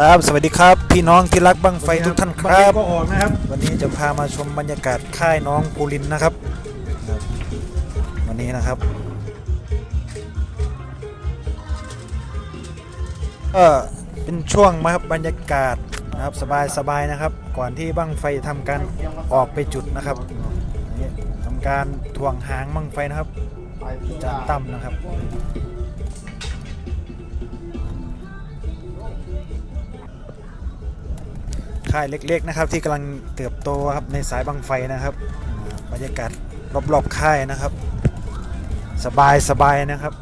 ครับ สวัสดีครับพี่น้องที่รักบังไฟทุกท่านคงรับก็ออกนะครับ วันนี้จะพามาชมบรรยากาศค่ายน้องภูรินทร์นะครับครับ วันนี้นะครับก็เป็นช่วงมาครับบรรยากาศนะครับสบายๆนะครับ ก่อนที่บังไฟทำการออกไปจุดนะครับนี่ทำการถ่วงหางบังไฟนะครับอาจารย์ตั้มนะครับ ค่ายเล็กๆนะครับที่กำลังเติบโตครับในสายบังไฟนะครับบรรยากาศรอบๆค่ายนะครับ สบายสบายนะครับ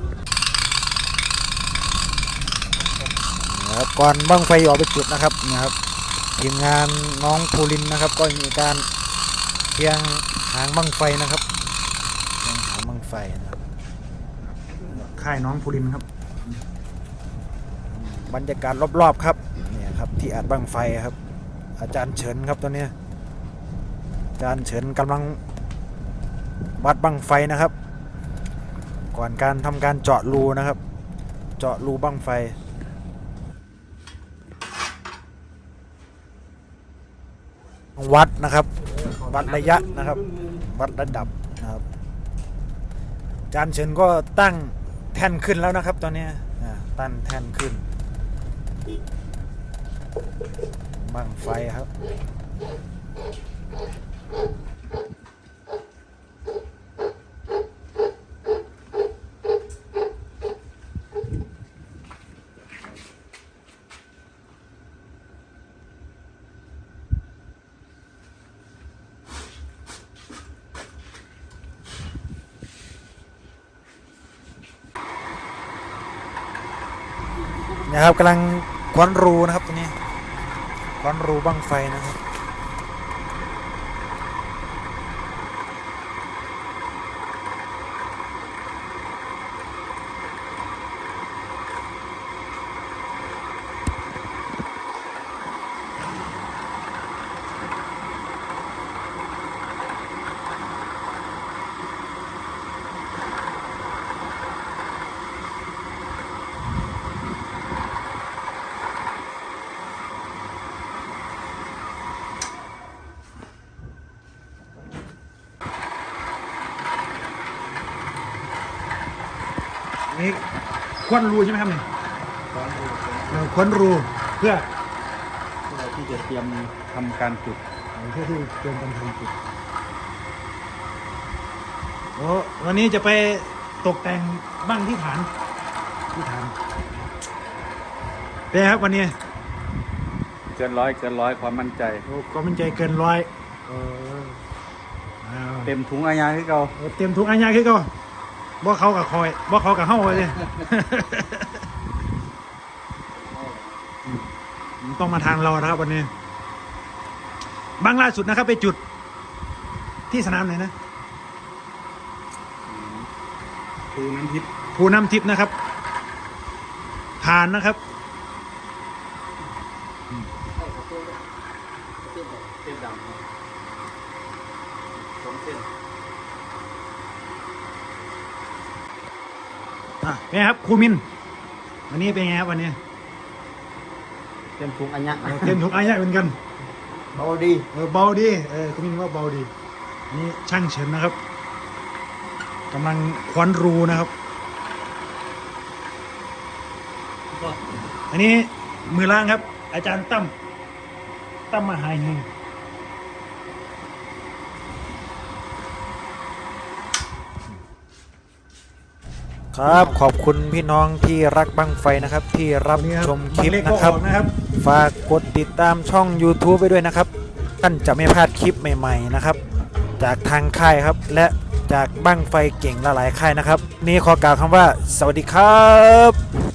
นะครับก่อนบังไฟออกไปจุดนะครับนะครับทีมงานน้องภูรินนะครับ ก็มีการเคียงหางบังไฟนะครับเคียงหางบังไฟนะครับค่ายน้องภูรินครับ บรรยากาศรอบๆครับเนี่ยครับที่อัดบังไฟครับ อาจารย์เฉินครับตัวนี้อาจารย์เฉินกำลังวัดบังไฟนะครับ ก่อนการทำการเจาะรูนะครับ เจาะรูบังไฟวัดนะครับ วัดระยะนะครับ วัดระดับนะครับอาจารย์เฉินก็ตั้งแท่นขึ้นแล้วนะครับ ตอนนี้ตั้งแท่นขึ้น บังไฟครับนะครับกำลังควันรูนะครับตัวนี้ ควันรูบ้างไฟนะครับ นี่ควันรูใช่ไหมครับเนี่ยเออควันรูเพื่อเพื่อที่จะเตรียมทำการจุดเพื่อที่เตรียมการทำจุดโอ้วันนี้จะไปตกแต่งบ้างที่ฐานที่ฐานเป็นไงครับวันนี้ เกินร้อยเกินร้อยความมั่นใจ โอ้ก็มันใจเกินร้อยเออเอาเต็มถุงอาญาที่เราเอาเตรียมทุกอันยาขึ้นก็ บ่เขากับคอยบ่เขากับเฮาเลยต้องมาทางเรานะครับวันนี้บางล่าสุดนะครับ ไปจุดที่สนามไหนนะภูน้ำทิพย์ภูน้ำทิพย์นะครับ ผ่านนะครับเส้นดำสองเส้น อะเป็นไงครับครูมิน วันนี้เป็นไงครับวันนี้เต็มถุงอาญาเออเต็มถุงอายะเหมือนกันเบาดีเออเบาดีเออครูมินว่าเบาดี นี่ช่างเฉินนะครับกำลังควันรูนะครับ อันนี้มือล่างครับ อาจารย์ตั้มตั้มมหาเฮง ครับขอบคุณพี่น้องที่รักบังไฟนะครับที่รับวันนี้ชมคลิปางเล็กนะก็ครับออกนะครับฝากกดติดตามช่อง YouTube ไปด้วยนะครับ ท่านจะไม่พลาดคลิปใหม่ๆนะครับ จากทางค่ายครับและจากบั้งไฟเก่งหลายๆค่ายนะครับ นี่ขอกล่าวคำว่า สวัสดีครับ